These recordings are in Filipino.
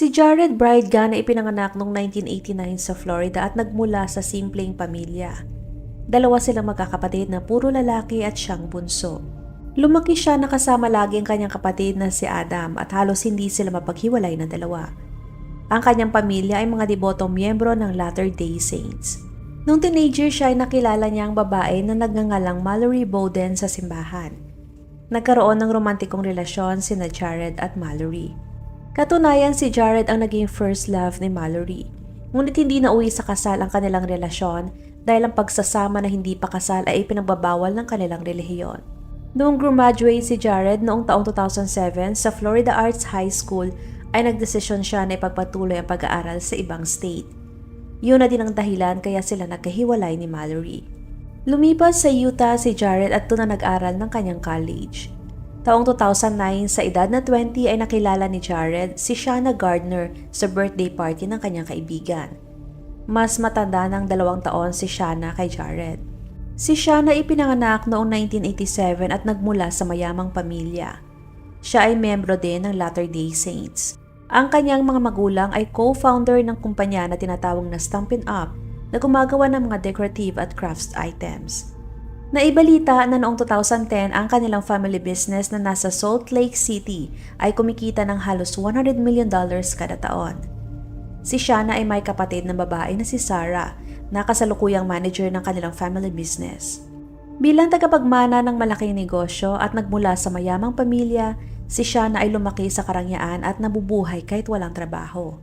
Si Jared Bridegan ay ipinanganak noong 1989 sa Florida at nagmula sa simpleng pamilya. Dalawa silang magkakapatid na puro lalaki at siyang bunso. Lumaki siya na kasama lagi ang kanyang kapatid na si Adam at halos hindi sila mapaghiwalay ng dalawa. Ang kanyang pamilya ay mga debotong miyembro ng Latter-day Saints. Nung teenager siya ay nakilala niya ang babae na nagngangalang Mallory Bowden sa simbahan. Nagkaroon ng romantikong relasyon sina Jared at Mallory. Katunayan si Jared ang naging first love ni Mallory. Ngunit hindi na uwi sa kasal ang kanilang relasyon dahil ang pagsasama na hindi pa kasal ay ipinagbabawal ng kanilang relihiyon. Noong graduate si Jared noong taong 2007 sa Florida Arts High School ay nagdesisyon siya na ipagpatuloy ang pag-aaral sa ibang state. Yun na din ang dahilan kaya sila nagkahiwalay ni Mallory. Lumipas sa Utah si Jared at doon na nag-aral ng kanyang college. Taong 2009, sa edad na 20 ay nakilala ni Jared si Shanna Gardner sa birthday party ng kanyang kaibigan. Mas matanda ng dalawang taon si Shanna kay Jared. Si Shanna ipinanganak noong 1987 at nagmula sa mayamang pamilya. Siya ay membro din ng Latter-day Saints. Ang kanyang mga magulang ay co-founder ng kumpanya na tinatawag na Stampin' Up na gumagawa ng mga decorative at crafts items. Naibalita na noong 2010 ang kanilang family business na nasa Salt Lake City ay kumikita ng halos $100 million kada taon. Si Shana ay may kapatid na babae na si Sarah na kasalukuyang manager ng kanilang family business. Bilang tagapagmana ng malaking negosyo at nagmula sa mayamang pamilya, si Shana ay lumaki sa karangyaan at nabubuhay kahit walang trabaho.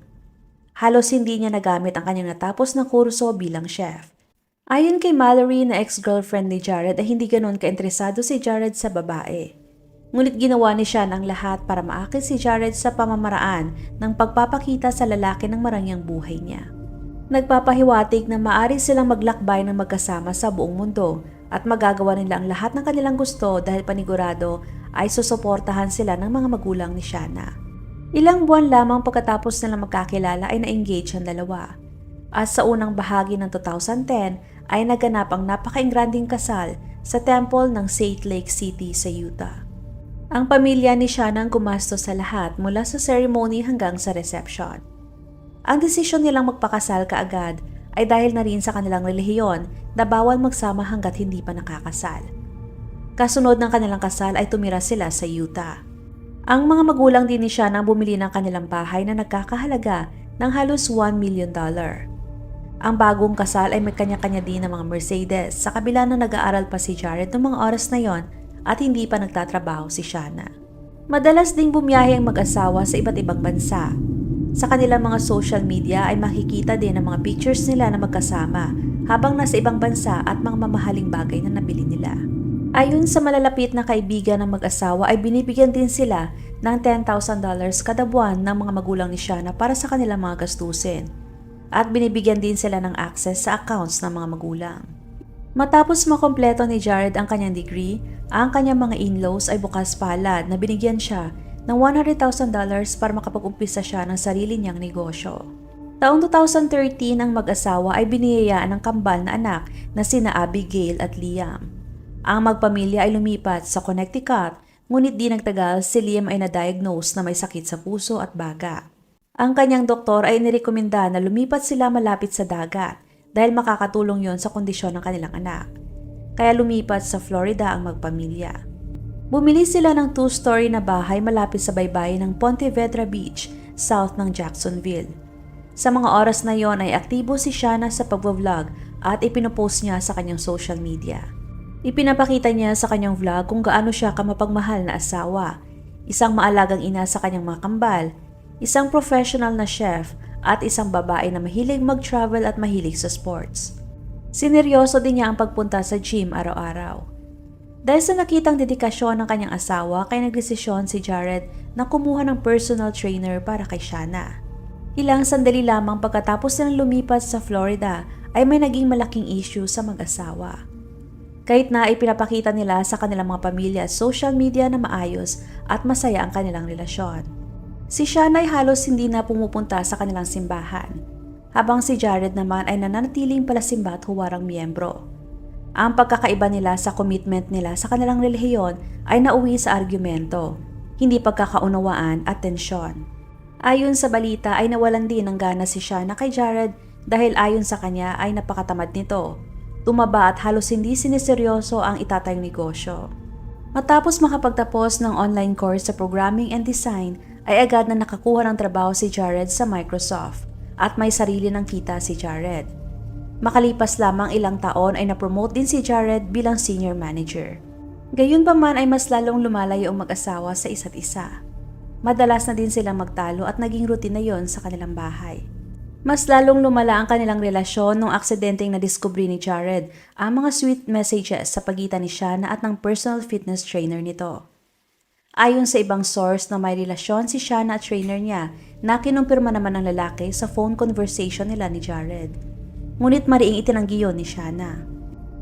Halos hindi niya nagamit ang kanyang natapos na kurso bilang chef. Ayon kay Mallory na ex-girlfriend ni Jared ay hindi ganoon kainteresado si Jared sa babae. Ngunit ginawa ni Sean ang lahat para maakit si Jared sa pamamaraan ng pagpapakita sa lalaki ng marangyang buhay niya. Nagpapahiwatig na maari silang maglakbay ng magkasama sa buong mundo at magagawa nila ang lahat ng kanilang gusto dahil panigurado ay susuportahan sila ng mga magulang ni Shana. Ilang buwan lamang pagkatapos nila magkakilala ay na-engage ang dalawa. At sa unang bahagi ng 2010 ay naganap ang napakaingranding kasal sa temple ng Salt Lake City sa Utah. Ang pamilya ni Shana ang gumastos sa lahat mula sa ceremony hanggang sa reception. Ang desisyon nilang magpakasal kaagad ay dahil na rin sa kanilang relihiyon na bawal magsama hanggat hindi pa nakakasal. Kasunod ng kanilang kasal ay tumira sila sa Utah. Ang mga magulang din ni Shana ang bumili ng kanilang bahay na nagkakahalaga ng halos $1 million. Ang bagong kasal ay may kanya-kanya din ng mga Mercedes sa kabila na nag-aaral pa si Jared noong mga oras na yon at hindi pa nagtatrabaho si Shana. Madalas ding bumiyahe ang mag-asawa sa iba't ibang bansa. Sa kanilang mga social media ay makikita din ang mga pictures nila na magkasama habang nasa ibang bansa at mga mamahaling bagay na nabili nila. Ayon sa malalapit na kaibigan ng mag-asawa ay binibigyan din sila ng $10,000 kada buwan ng mga magulang ni Shana para sa kanilang mga gastusin at binibigyan din sila ng access sa accounts ng mga magulang. Matapos makompleto ni Jared ang kanyang degree, ang kanyang mga in-laws ay bukas palad na binigyan siya ng $100,000 para makapag-umpisa siya ng sarili niyang negosyo. Taong 2013 ang mag-asawa ay biniyayaan ng kambal na anak na sina Abigail at Liam. Ang magpamilya ay lumipat sa Connecticut, ngunit di nagtagal si Liam ay na-diagnose na may sakit sa puso at baga. Ang kanyang doktor ay nirekomenda na lumipat sila malapit sa dagat dahil makakatulong yon sa kondisyon ng kanilang anak. Kaya lumipat sa Florida ang magpamilya. Bumili sila ng two-story na bahay malapit sa baybayin ng Ponte Vedra Beach, south ng Jacksonville. Sa mga oras na yon ay aktibo si Shana sa pagbablog at ipinopost niya sa kanyang social media. Ipinapakita niya sa kanyang vlog kung gaano siya kamapagmahal na asawa, isang maalagang ina sa kanyang mga kambal, isang professional na chef at isang babae na mahilig mag-travel at mahilig sa sports. Sineryoso din niya ang pagpunta sa gym araw-araw. Dahil sa nakitang dedikasyon ng kanyang asawa, kay nagdesisyon si Jared na kumuha ng personal trainer para kay Shana. Ilang sandali lamang pagkatapos nilang lumipat sa Florida ay may naging malaking issue sa mag-asawa. Kahit na ipinapakita nila sa kanilang mga pamilya at social media na maayos at masaya ang kanilang relasyon. Si Shana ay halos hindi na pumupunta sa kanilang simbahan, habang si Jared naman ay nananatiling palasimba at huwarang miyembro. Ang pagkakaiba nila sa commitment nila sa kanilang relihiyon ay nauwi sa argumento, hindi pagkakaunawaan at tensyon. Ayon sa balita ay nawalan din ng gana si Shana kay Jared dahil ayon sa kanya ay napakatamad nito. Tumaba at halos hindi siniseryoso ang itatayong negosyo. Matapos makapagtapos ng online course sa programming and design, ay agad na nakakuha ng trabaho si Jared sa Microsoft at may sarili ng kita si Jared. Makalipas lamang ilang taon ay napromote din si Jared bilang senior manager. Gayunpaman ay mas lalong lumalayo ang mag-asawa sa isa't isa. Madalas na din silang magtalo at naging routine na yon sa kanilang bahay. Mas lalong lumala ang kanilang relasyon nung aksidenteng na-discovery ni Jared ang mga sweet messages sa pagitan ni Shana at ng personal fitness trainer nito. Ayon sa ibang source na may relasyon si Shana at trainer niya na kinumpirma naman ng lalaki sa phone conversation nila ni Jared. Ngunit mariing itinanggi yon ni Shana.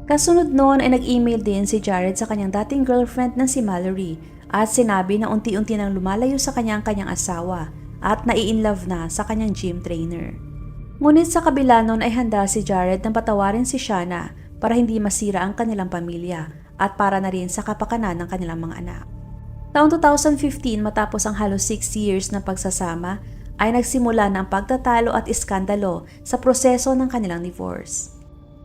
Kasunod noon ay nag-email din si Jared sa kanyang dating girlfriend na si Mallory at sinabi na unti-unti nang lumalayo sa kanyang kanyang asawa at nai-inlove na sa kanyang gym trainer. Ngunit sa kabila noon ay handa si Jared na patawarin si Shana para hindi masira ang kanilang pamilya at para na rin sa kapakanan ng kanilang mga anak. Taong 2015 matapos ang halos 6 years na pagsasama ay nagsimula na ang pagtatalo at iskandalo sa proseso ng kanilang divorce.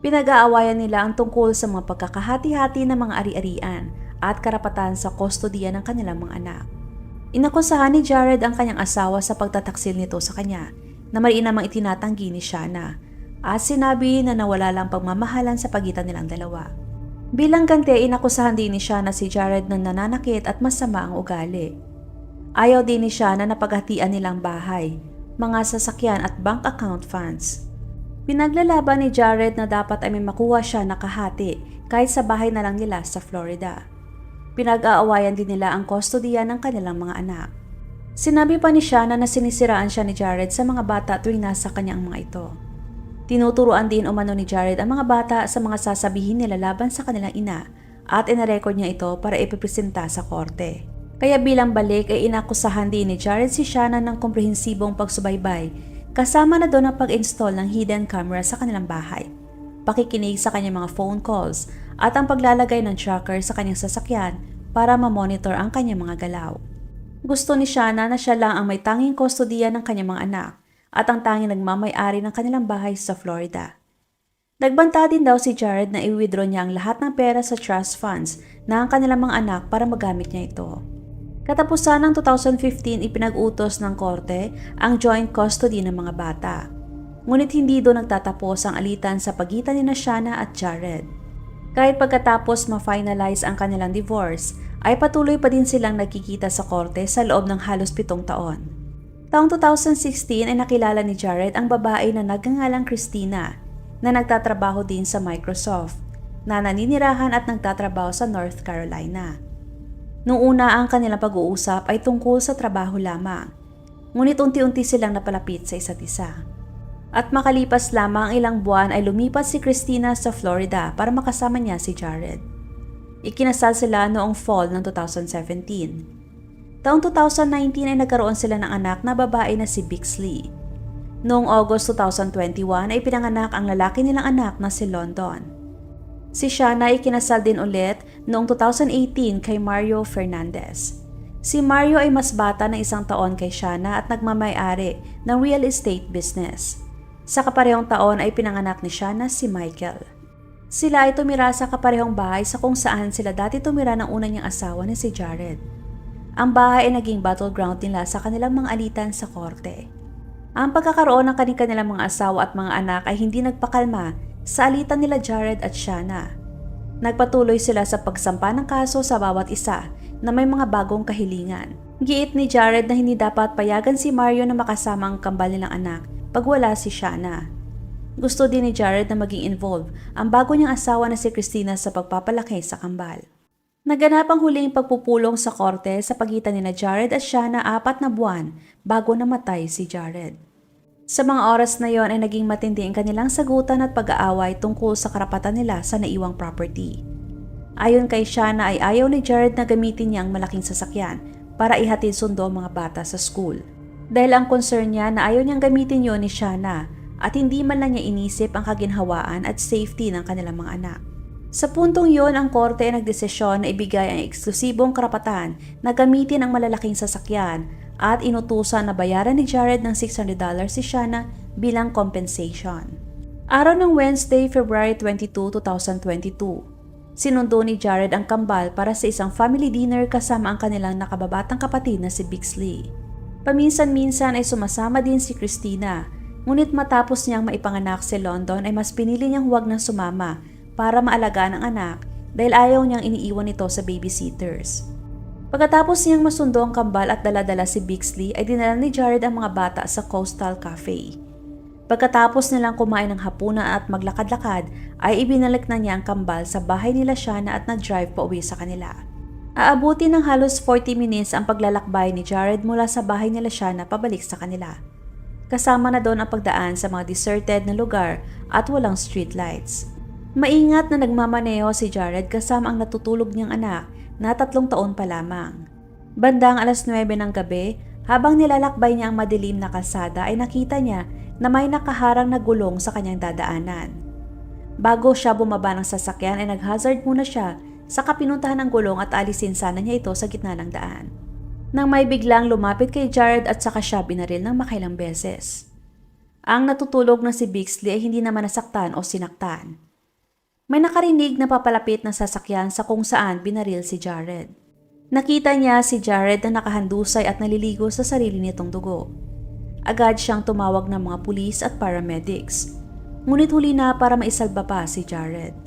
Pinag-aawayan nila ang tungkol sa mga pagkakahati-hati ng mga ari-arian at karapatan sa kustodiya ng kanilang mga anak. Inakusahan ni Jared ang kanyang asawa sa pagtataksil nito sa kanya na mariin namang itinatanggi ni Shana at sinabi na nawala lang pagmamahalan sa pagitan nilang dalawa. Bilang ganti, inakusahan din ni Shana si Jared ng nananakit at masama ang ugali. Ayaw din ni Shana na paghatian nilang bahay, mga sasakyan at bank account funds. Pinaglalaban ni Jared na dapat ay may makuha siya na kahati kahit sa bahay na lang nila sa Florida. Pinag-aawayan din nila ang kustodiya ng kanilang mga anak. Sinabi pa ni Shana na sinisiraan siya ni Jared sa mga bata tuwing nasa kanya ang mga ito. Tinuturuan din umano ni Jared ang mga bata sa mga sasabihin nila laban sa kanilang ina at inarecord niya ito para ipipresenta sa korte. Kaya bilang balik ay inakusahan din ni Jared si Shana ng komprehensibong pagsubaybay kasama na doon ang pag-install ng hidden camera sa kanilang bahay, pakikinig sa kanyang mga phone calls at ang paglalagay ng tracker sa kanyang sasakyan para ma-monitor ang kanyang mga galaw. Gusto ni Shana na siya lang ang may tanging kustodiya ng kanyang mga anak at ang tanging nagmamay-ari ng kanilang bahay sa Florida. Nagbanta din daw si Jared na i-withdraw niya ang lahat ng pera sa trust funds na ang kanilang mga anak para magamit niya ito. Katapusan ng 2015, ipinag-utos ng korte ang joint custody ng mga bata. Ngunit hindi doon nagtatapos ang alitan sa pagitan ni Shana at Jared. Kahit pagkatapos ma-finalize ang kanilang divorce, ay patuloy pa din silang nagkikita sa korte sa loob ng halos pitong taon. Taong 2016 ay nakilala ni Jared ang babae na nagngangalang Christina na nagtatrabaho din sa Microsoft na naninirahan at nagtatrabaho sa North Carolina. Noong una ang kanilang pag-uusap ay tungkol sa trabaho lamang, ngunit unti-unti silang napalapit sa isa't isa. At makalipas lamang ilang buwan ay lumipat si Christina sa Florida para makasama niya si Jared. Ikinasal sila noong fall ng 2017. Taong 2019 ay nagkaroon sila ng anak na babae na si Bixley. Noong August 2021 ay pinanganak ang lalaki nilang anak na si London. Si Shana ay kinasal din ulit noong 2018 kay Mario Fernandez. Si Mario ay mas bata ng isang taon kay Shana at nagmamay-ari ng real estate business. Sa kaparehong taon ay pinanganak ni Shana si Michael. Sila ay tumira sa kaparehong bahay sa kung saan sila dati tumira ng una niyang asawa ni si Jared. Ang bahay ay naging battleground nila sa kanilang mga alitan sa korte. Ang pagkakaroon ng kanilang mga asawa at mga anak ay hindi nagpakalma sa alitan nila Jared at Shana. Nagpatuloy sila sa pagsampa ng kaso sa bawat isa na may mga bagong kahilingan. Giit ni Jared na hindi dapat payagan si Mario na makasama ang kambal nilang anak pag wala si Shana. Gusto din ni Jared na maging involved ang bago niyang asawa na si Christina sa pagpapalaki sa kambal. Naganap ang huling pagpupulong sa korte sa pagitan ni na Jared at Shana apat na buwan bago namatay si Jared. Sa mga oras na yon ay naging matindi ang kanilang sagutan at pag-aaway tungkol sa karapatan nila sa naiwang property. Ayon kay Shana ay ayaw ni Jared na gamitin niya ang malaking sasakyan para ihatid sundo ang mga bata sa school. Dahil ang concern niya na ayaw niyang gamitin yon ni Shana at hindi man lang niya inisip ang kaginhawaan at safety ng kanilang mga anak. Sa puntong yon, ang korte ay nagdesisyon na ibigay ang eksklusibong karapatan na gamitin ang malalaking sasakyan at inutusan na bayaran ni Jared ng $600 si Shana bilang compensation. Araw ng Wednesday, February 22, 2022, sinundo ni Jared ang kambal para sa isang family dinner kasama ang kanilang nakababatang kapatid na si Bixley. Paminsan-minsan ay sumasama din si Christina, ngunit matapos niyang maipanganak si London ay mas pinili niyang huwag na sumama para maalagaan ang anak dahil ayaw niyang iniiwan ito sa babysitters. Pagkatapos niyang masundo ang kambal at daladala si Bixley ay dinala ni Jared ang mga bata sa Coastal Cafe. Pagkatapos nilang kumain ng hapunan at maglakad-lakad ay ibinalik na niya ang kambal sa bahay nila Shana at nag-drive pa uwi sa kanila. Aabuti ng halos 40 minutes ang paglalakbay ni Jared mula sa bahay nila Shana pabalik sa kanila. Kasama na doon ang pagdaan sa mga deserted na lugar at walang street lights. Maingat na nagmamaneho si Jared kasama ang natutulog niyang anak na tatlong taon pa lamang. Bandang alas 9 ng gabi, habang nilalakbay niya ang madilim na kalsada ay nakita niya na may nakaharang na gulong sa kanyang dadaanan. Bago siya bumaba ng sasakyan ay nag-hazard muna siya sa kapinuntahan ng gulong at alisin sana niya ito sa gitna ng daan. Nang may biglang lumapit kay Jared at saka siya binaril ng makailang beses. Ang natutulog na si Bixley ay hindi naman nasaktan o sinaktan. May nakarinig na papalapit na sasakyan sa kung saan binaril si Jared. Nakita niya si Jared na nakahandusay at naliligo sa sarili nitong dugo. Agad siyang tumawag ng mga pulis at paramedics. Ngunit huli na para maisalba pa si Jared.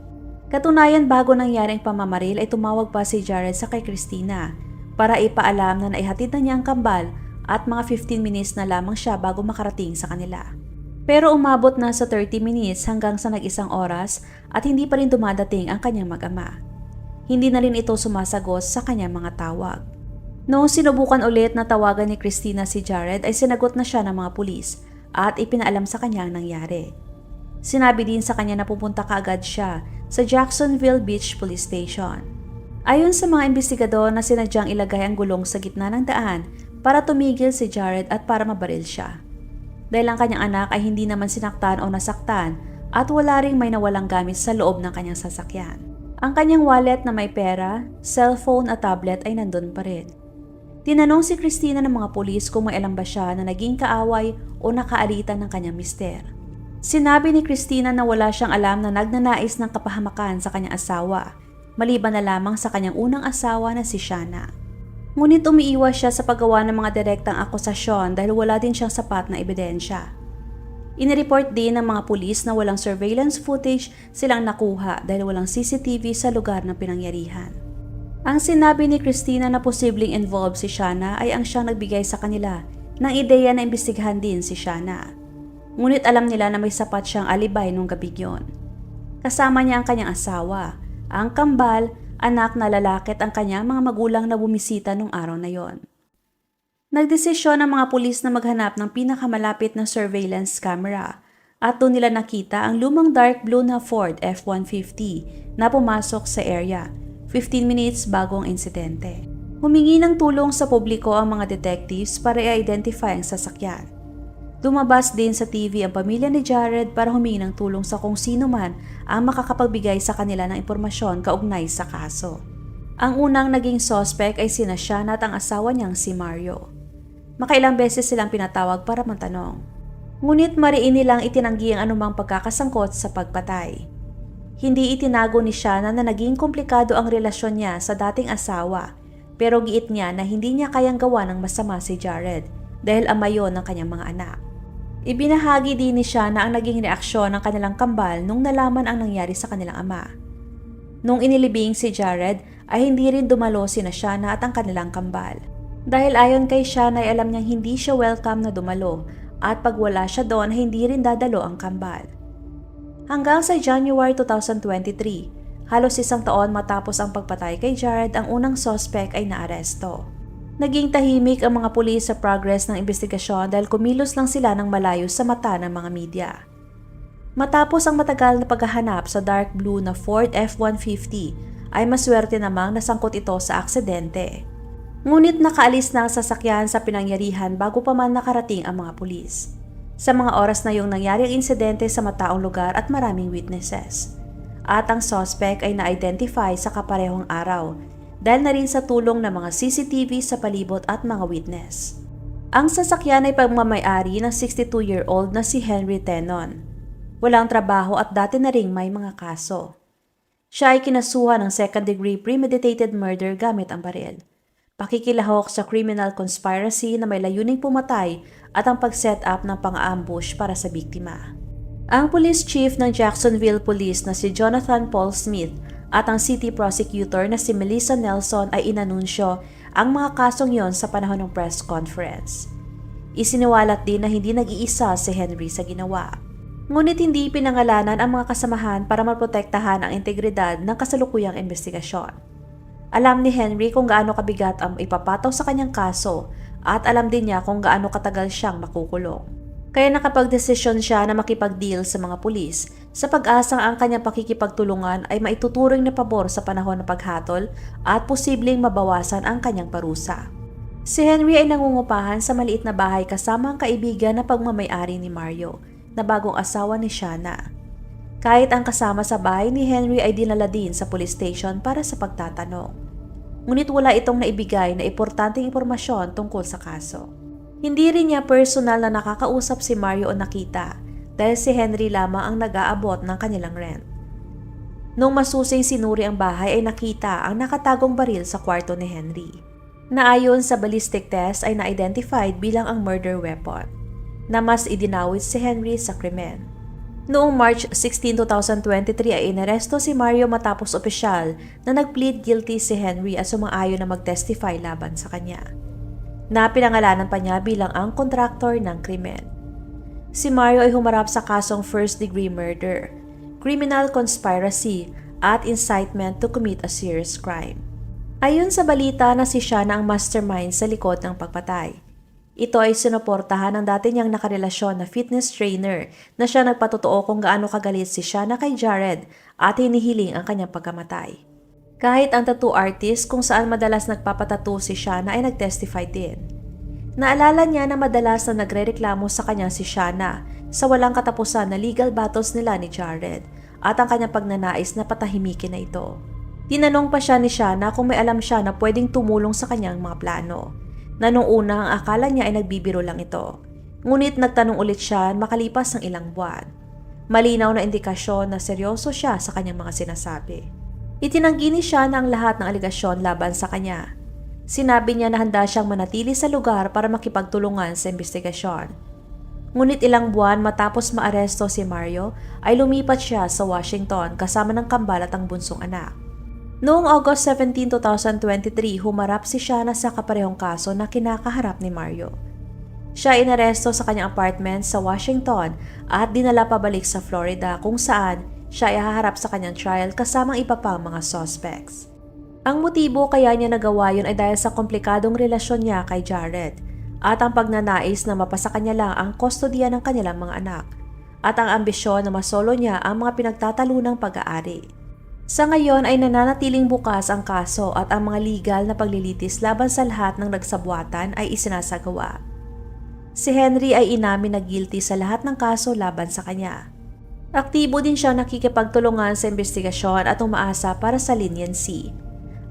Katunayan bago nangyari ang pamamaril ay tumawag pa si Jared sa kay Christina para ipaalam na naihatid na niya ang kambal at mga 15 minutes na lamang siya bago makarating sa kanila. Pero umabot na sa 30 minutes hanggang sa nag-isang oras at hindi pa rin dumadating ang kanyang mag-ama. Hindi na rin ito sumasagos sa kanyang mga tawag. Noong sinubukan ulit na tawagan ni Christina si Jared ay sinagot na siya ng mga pulis at ipinaalam sa kanya ang nangyari. Sinabi din sa kanya na pupunta kaagad siya sa Jacksonville Beach Police Station. Ayon sa mga investigador na sinadyang ilagay ang gulong sa gitna ng daan para tumigil si Jared at para mabaril siya dahil ang kanyang anak ay hindi naman sinaktan o nasaktan at wala ring may nawalang gamit sa loob ng kanyang sasakyan. Ang kanyang wallet na may pera, cellphone at tablet ay nandun pa rin. Tinanong si Christina ng mga pulis kung may alam ba siya na naging kaaway o nakaalitan ng kanyang mister. Sinabi ni Christina na wala siyang alam na nagnanais ng kapahamakan sa kanyang asawa, maliban na lamang sa kanyang unang asawa na si Shana. Ngunit umiiwas siya sa paggawa ng mga direktang akusasyon dahil wala din siyang sapat na ebidensya. Inireport din ng mga pulis na walang surveillance footage silang nakuha dahil walang CCTV sa lugar ng pinangyarihan. Ang sinabi ni Christina na posibleng involved si Shana ay ang siyang nagbigay sa kanila ng ideya na imbestigahan din si Shana. Ngunit alam nila na may sapat siyang alibay nung gabi yon. Kasama niya ang kanyang asawa, ang kambal anak na lalaki at ang kanyang mga magulang na bumisita nung araw na yon. Nagdesisyon ang mga pulis na maghanap ng pinakamalapit na surveillance camera at doon nila nakita ang lumang dark blue na Ford F-150 na pumasok sa area 15 minutes bago ang insidente. Humingi ng tulong sa publiko ang mga detectives para i-identify ang sasakyan. Lumabas din sa TV ang pamilya ni Jared para humingi ng tulong sa kung sino man ang makakapagbigay sa kanila ng impormasyon kaugnay sa kaso. Ang unang naging suspect ay sina Shana at ang asawa niyang si Mario. Makailang beses silang pinatawag para magtanong. Ngunit mariin nilang itinanggi ang anumang pagkakasangkot sa pagpatay. Hindi itinago ni Shana na naging komplikado ang relasyon niya sa dating asawa pero giit niya na hindi niya kayang gawa ng masama si Jared dahil ama yon ng kanyang mga anak. Ibinahagi din ni siya na ang naging reaksyon ng kanilang kambal nung nalaman ang nangyari sa kanilang ama. Nung inilibing si Jared ay hindi rin dumalo sina Shana at ang kanilang kambal. Dahil ayon kay Shana ay alam niyang hindi siya welcome na dumalo at pag wala siya doon ay hindi rin dadalo ang kambal. Hanggang sa January 2023, halos isang taon matapos ang pagpatay kay Jared ang unang suspect ay naaresto. Naging tahimik ang mga pulis sa progress ng investigasyon dahil kumilos lang sila ng malayo sa mata ng mga media. Matapos ang matagal na paghahanap sa dark blue na Ford F-150 ay maswerte namang nasangkot ito sa aksidente. Ngunit nakaalis na ang sasakyan sa pinangyarihan bago pa man nakarating ang mga pulis. Sa mga oras na yung nangyari ang insidente sa mataong lugar at maraming witnesses. At ang suspect ay na-identify sa kaparehong araw dahil na rin sa tulong ng mga CCTV sa palibot at mga witness. Ang sasakyan ay pagmamayari ng 62-year-old na si Henry Tenon. Walang trabaho at dati na ring may mga kaso. Siya ay kinasuhan ng second-degree premeditated murder gamit ang baril. Pakikilahok sa criminal conspiracy na may layuning pumatay at ang pag-set up ng pang-ambush para sa biktima. Ang police chief ng Jacksonville Police na si Jonathan Paul Smith at ang city prosecutor na si Melissa Nelson ay inanunsyo ang mga kasong yon sa panahon ng press conference. Isiniwalat din na hindi nag-iisa si Henry sa ginawa. Ngunit hindi pinangalanan ang mga kasamahan para maprotektahan ang integridad ng kasalukuyang investigasyon. Alam ni Henry kung gaano kabigat ang ipapataw sa kanyang kaso at alam din niya kung gaano katagal siyang makukulong. Kaya nakapagdesisyon siya na makipag-deal sa mga pulis sa pag-asang ang kanyang pakikipagtulungan ay maituturing na pabor sa panahon ng paghatol at posibleng mabawasan ang kanyang parusa. Si Henry ay nangungupahan sa maliit na bahay kasama ang kaibigan na pagmamayari ni Mario na bagong asawa ni Shana. Kahit ang kasama sa bahay ni Henry ay dinala din sa police station para sa pagtatanong. Ngunit wala itong naibigay na importanteng impormasyon tungkol sa kaso. Hindi rin niya personal na nakakausap si Mario o nakita dahil si Henry lamang ang nag-aabot ng kanilang rent. Nung masusing sinuri ang bahay ay nakita ang nakatagong baril sa kwarto ni Henry na ayon sa ballistic test ay na-identified bilang ang murder weapon na mas idinawit si Henry sa krimen. Noong March 16, 2023 ay inaresto si Mario matapos opisyal na nag-plead guilty si Henry at sumaayon na mag-testify laban sa kanya. Na pinangalanan pa niya bilang ang kontraktor ng krimen. Si Mario ay humarap sa kasong first-degree murder, criminal conspiracy at incitement to commit a serious crime. Ayon sa balita na si Shana ang mastermind sa likod ng pagpatay. Ito ay sinuportahan ng dati niyang nakarelasyon na fitness trainer na siya nagpatotoo kung gaano kagalit si Shana kay Jared at hinihiling ang kanyang pagkamatay. Kahit ang tattoo artist kung saan madalas nagpapatattoo si Shana ay nagtestify din. Naalala niya na madalas na nagrereklamo sa kanya si Shana sa walang katapusan na legal battles nila ni Jared at ang kanyang pagnanais na patahimikin na ito. Tinanong pa siya ni Shana kung may alam siya na pwedeng tumulong sa kanyang mga plano na nung una ang akala niya ay nagbibiro lang ito. Ngunit nagtanong ulit siya makalipas ng ilang buwan. Malinaw na indikasyon na seryoso siya sa kanyang mga sinasabi. Itinanggi ni siya na ang lahat ng aligasyon laban sa kanya. Sinabi niya na handa siyang manatili sa lugar para makipagtulungan sa investigasyon. Ngunit ilang buwan matapos maaresto si Mario ay lumipat siya sa Washington kasama ng kambal at ang bunsong anak. Noong August 17, 2023, humarap si Shana sa kaparehong kaso na kinakaharap ni Mario. Siya inaresto sa kanyang apartment sa Washington at dinala pabalik sa Florida kung saan siya ay haharap sa kanyang trial kasamang iba pang mga suspects. Ang motibo kaya niya nagawa yun ay dahil sa komplikadong relasyon niya kay Jared at ang pagnanais na mapasa kanya lang ang kustodiya ng kanilang mga anak at ang ambisyon na masolo niya ang mga pinagtatalunang pag-aari. Sa ngayon ay nananatiling bukas ang kaso at ang mga legal na paglilitis laban sa lahat ng nagsabwatan ay isinasagawa. Si Henry ay inamin na guilty sa lahat ng kaso laban sa kanya. Aktibo din siya nakikipagtulungan sa investigasyon at umaasa para sa leniency.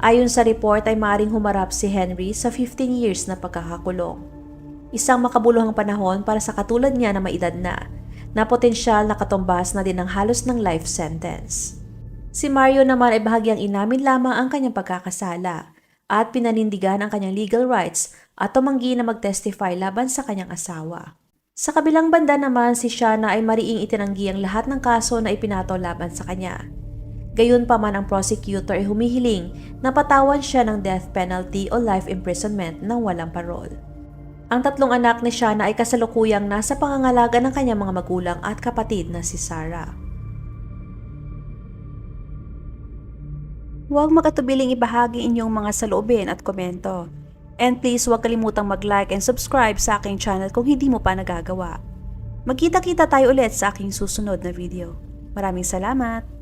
Ayon sa report ay maring humarap si Henry sa 15 years na pagkakakulong. Isang makabuluhang panahon para sa katulad niya na maedad na, na potensyal na katumbas na din ng halos ng life sentence. Si Mario naman ay bahagyang inamin lamang ang kanyang pagkakasala at pinanindigan ang kanyang legal rights at tumanggi na mag-testify laban sa kanyang asawa. Sa kabilang banda naman si Shana ay mariing itinanggi ang lahat ng kaso na ipinato laban sa kanya. Gayon pa man ang prosecutor ay humihiling na patawan siya ng death penalty o life imprisonment ng walang parol. Ang tatlong anak ni Shana ay kasalukuyang nasa pangangalaga ng kanyang mga magulang at kapatid na si Sarah. Huwag makatubiling ibahagi inyong mga saloobin at komento. And please huwag kalimutang mag-like and subscribe sa aking channel kung hindi mo pa nagagawa. Magkita-kita tayo ulit sa aking susunod na video. Maraming salamat!